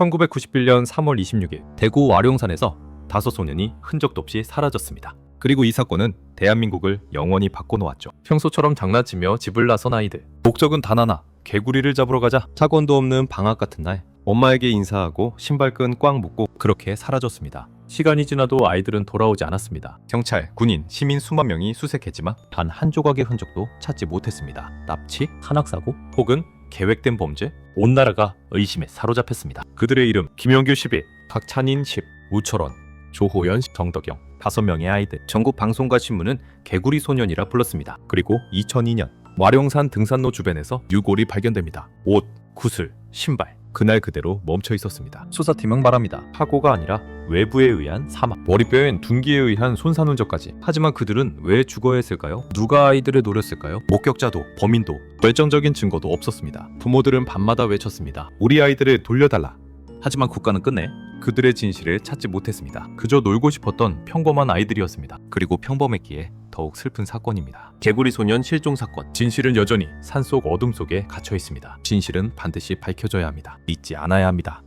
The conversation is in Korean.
1991년 3월 26일 대구 와룡산에서 다섯 소년이 흔적도 없이 사라졌습니다. 그리고 이 사건은 대한민국을 영원히 바꿔놓았죠. 평소처럼 장난치며 집을 나선 아이들. 목적은 단 하나. 개구리를 잡으러 가자. 학원도 없는 방학 같은 날 엄마에게 인사하고 신발끈 꽉 묶고 그렇게 사라졌습니다. 시간이 지나도 아이들은 돌아오지 않았습니다. 경찰, 군인, 시민 수만 명이 수색했지만 단 한 조각의 흔적도 찾지 못했습니다. 납치, 산악사고 혹은 계획된 범죄? 온 나라가 의심에 사로잡혔습니다. 그들의 이름 김영규 11, 박찬인 10, 우철원, 조호연, 정덕영 다섯 명의 아이들. 전국 방송과 신문은 개구리 소년이라 불렀습니다. 그리고 2002년 와룡산 등산로 주변에서 유골이 발견됩니다. 옷, 구슬, 신발 그날 그대로 멈춰 있었습니다. 수사팀은 말합니다. 사고가 아니라 외부에 의한 사망. 머리뼈엔 둔기에 의한 손상 흔적까지. 하지만 그들은 왜 죽어야 했을까요? 누가 아이들을 노렸을까요? 목격자도 범인도 결정적인 증거도 없었습니다. 부모들은 밤마다 외쳤습니다. 우리 아이들을 돌려달라. 하지만 국가는 끝내 그들의 진실을 찾지 못했습니다. 그저 놀고 싶었던 평범한 아이들이었습니다. 그리고 평범했기에 더욱 슬픈 사건입니다. 개구리 소년 실종 사건. 진실은 여전히 산속 어둠 속에 갇혀 있습니다. 진실은 반드시 밝혀져야 합니다. 잊지 않아야 합니다.